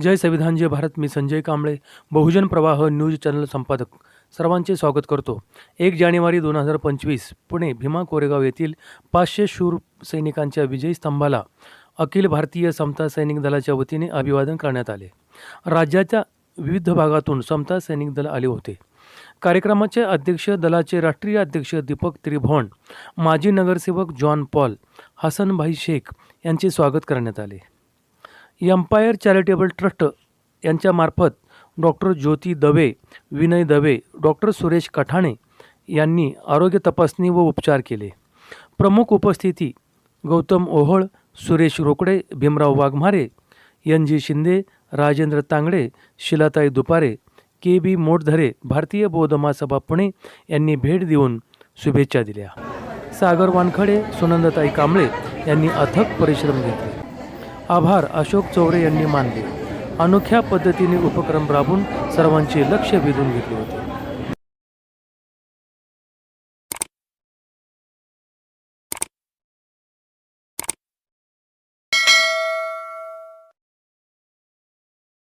जय संविधान जय भारत मी संजय कांबळे बहुजन प्रवाह news channel संपादक. सर्वांचे स्वागत करतो. एक जानेवारी दोन हजार पंचवीस पुणे भीमा कोरेगाव येथील पाचशे शूर सैनिकांच्या विजयी स्तंभाला अखिल भारतीय समता सैनिक दलाच्या वतीने अभिवादन करण्यात आले. राज्याच्या विविध भागातून समता सैनिक दल आले होते. कार्यक्रमाचे अध्यक्ष दलाचे राष्ट्रीय अध्यक्ष दीपक त्रिभुवन माजी नगरसेवक जॉन पॉल हसनभाई शेख यांचे स्वागत करण्यात आले. एम्पायर चॅरिटेबल ट्रस्ट यांच्यामार्फत डॉक्टर ज्योती दवे विनय दवे डॉक्टर सुरेश कठाणे यांनी आरोग्य तपासणी व उपचार केले. प्रमुख उपस्थिती Gautam Ohal Suresh Rokade Bhimrao Waghmare N G Shinde Rajendra Tangde Shilatai Dupare K B Motdhare Bharatiya Bauddha Mahasabha Pune यांनी भेट देऊन शुभेच्छा दिल्या. सागर वानखडे सुनंदताई कांबळे यांनी अथक परिश्रम घेतले. आभार अशोक चौरे यांनी मानले. अनोख्या पद्धतीने उपक्रम राबवून सर्वांचे लक्ष वेधून घेतले होते.